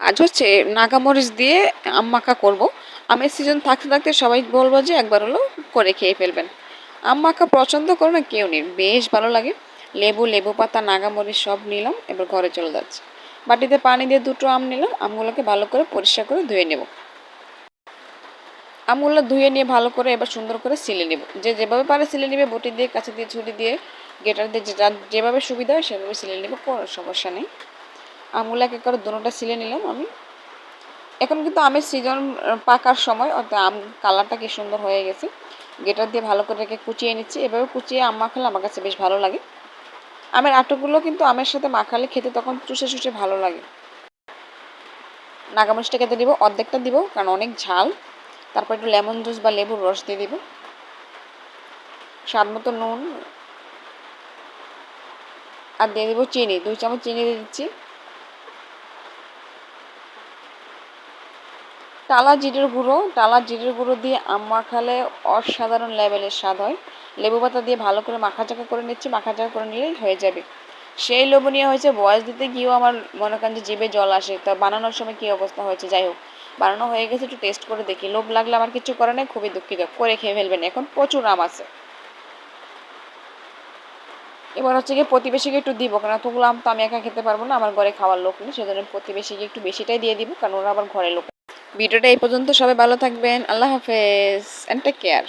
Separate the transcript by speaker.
Speaker 1: আজ হচ্ছে নাগামরিচ দিয়ে আম মাখা করব। আমের সিজন থাকতে থাকতে সবাই বলব যে একবার হলো করে খেয়ে ফেলবেন। আম মাখা পছন্দ করো না কেউ নেই, বেশ ভালো লাগে। লেবু লেবু পাতা, নাগামরিচ সব নিলাম, এবার ঘরে চলে যাচ্ছে। বাটিতে পানি দিয়ে দুটো আম নিলাম, আমগুলোকে ভালো করে পরিষ্কার করে ধুয়ে নেব। আমগুলো ধুয়ে নিয়ে ভালো করে এবার সুন্দর করে সিলে নেব। যে যেভাবে পারে সিলে নেবে, বটি দিয়ে কাছে দিয়ে, ছুরি দিয়ে গেটার দিয়ে যেভাবে সুবিধা হয় সেভাবে সিলে নেব, কোনো সমস্যা নেই। আমগুলো এক করে দুটোটা সিলে নিলাম আমি। এখন কিন্তু আমের সিজন পাকার সময়, অর্থাৎ আম কালারটা কি সুন্দর হয়ে গেছে। গেটার দিয়ে ভালো করে রেখে কুচিয়ে নিচ্ছি। এভাবে কুচিয়ে আম মাখালে আমার কাছে বেশ ভালো লাগে। আমের আটকগুলো কিন্তু আমের সাথে মাখালে খেতে তখন চুষে চুষে ভালো লাগে। নাগামরিচটা খেতে দিব, অর্ধেকটা দিব, কারণ অনেক ঝাল। তারপর একটু লেমন জুস বা লেবুর রস দিয়ে দিব। স্বাদ মতো নুন। আর দিয়ে দিব চিনি, দুই চামচ চিনি দিয়ে দিচ্ছি। টালা জিরের গুঁড়ো, টালা জিরের গুঁড়ো দিয়ে আম মাখালে অসাধারণ লেভেলের স্বাদ হয়। লেবু পাতা দিয়ে ভালো করে মাখা চাকা করে নিচ্ছি মাখা চাকা করে নিলেই হয়ে যাবে। সেই লোভনীয় হয়েছে বয়স দিতে গিয়েও আমার মনে করেন যে জিভে জল আসে। তা বানানোর সময় কী অবস্থা হয়েছে? যাই হোক, বানানো হয়ে গেছে, একটু টেস্ট করে দেখি। লোভ লাগলে আমার কিছু করে নেই, খুবই দুঃখিত। করে খেয়ে ফেলবেন। এখন প্রচুর আম আছে। এবার হচ্ছে গিয়ে প্রতিবেশীকে একটু দিব কারণ এতগুলো আম তো আমি একা খেতে পারব না, আমার ঘরে খাওয়ার লোক নেই, সেজন্য প্রতিবেশীকে একটু বেশিটাই দিয়ে দিব, কারণ ওরা আবার ঘরে লোক। ভিডিওটা এই পর্যন্ত সবাই ভালো থাকবেন। আল্লাহ হাফেজ অ্যান্ড টেক কেয়ার